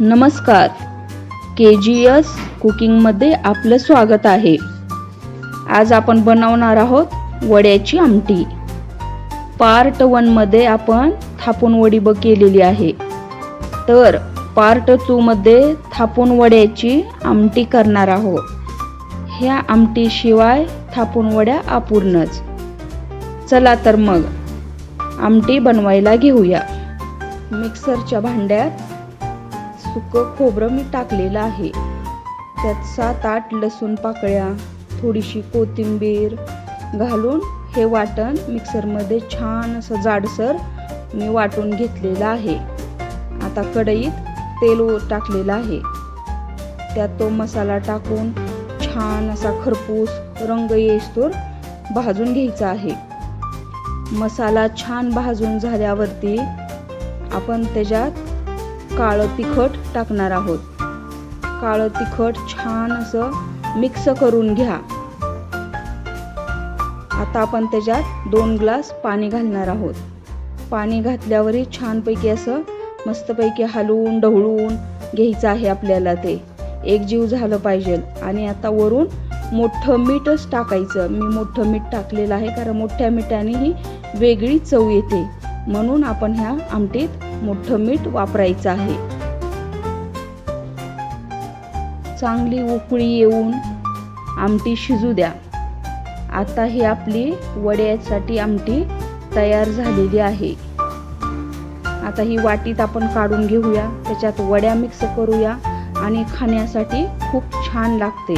नमस्कार. के G S कुकिंगमध्ये आपलं स्वागत आहे. आज आपण बनवणार आहोत वड्याची आमटी. पार्ट वनमध्ये आपण थापून वडी ब केलेली आहे. तर पार्ट टूमध्ये थापून वड्याची आमटी करणार आहोत. ह्या आमटीशिवाय थापून वड्या अपूर्णच. चला तर मग आमटी बनवायला घेऊया. मिक्सरच्या भांड्यात सुकं खोबरं मी टाकलेलं आहे. त्यात सात आठ लसूण पाकळ्या थोडीशी कोथिंबीर घालून हे वाटण मिक्सरमध्ये छान असं जाडसर मी वाटून घेतलेलं आहे. आता कढईत तेल टाकलेलं आहे. त्यात तो मसाला टाकून छान असा खरपूस रंग येईस्तोर भाजून घ्यायचा आहे. मसाला छान भाजून झाल्यावरती आपण त्याच्यात काळं तिखट टाकणार आहोत. काळं तिखट छान असं मिक्स करून घ्या. आता आपण त्याच्यात दोन ग्लास पाणी घालणार आहोत. पाणी घातल्यावरही छानपैकी असं मस्तपैकी हलवून ढवळून घ्यायचं आहे आपल्याला ते. एकजीव झालं पाहिजे. आणि आता वरून मोठं मीठच टाकायचं. मी मोठं मीठ टाकलेलं आहे कारण मोठ्या मिठाने ही वेगळी चव येते. म्हणून आपण ह्या आमटीत मोठं मीठ वापरायचं आहे. चांगली उकळी येऊन आमटी शिजू द्या. आता ही आपली वड्यासाठी आमटी तयार झालेली आहे. आता ही वाटीत आपण काढून घेऊया. त्याच्यात वड्या मिक्स करूया आणि खाण्यासाठी खूप छान लागते.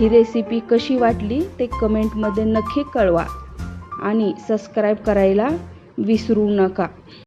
ही रेसिपी कशी वाटली ते कमेंटमध्ये नक्की कळवा. आणि सबस्क्राईब करायला विसरू नका.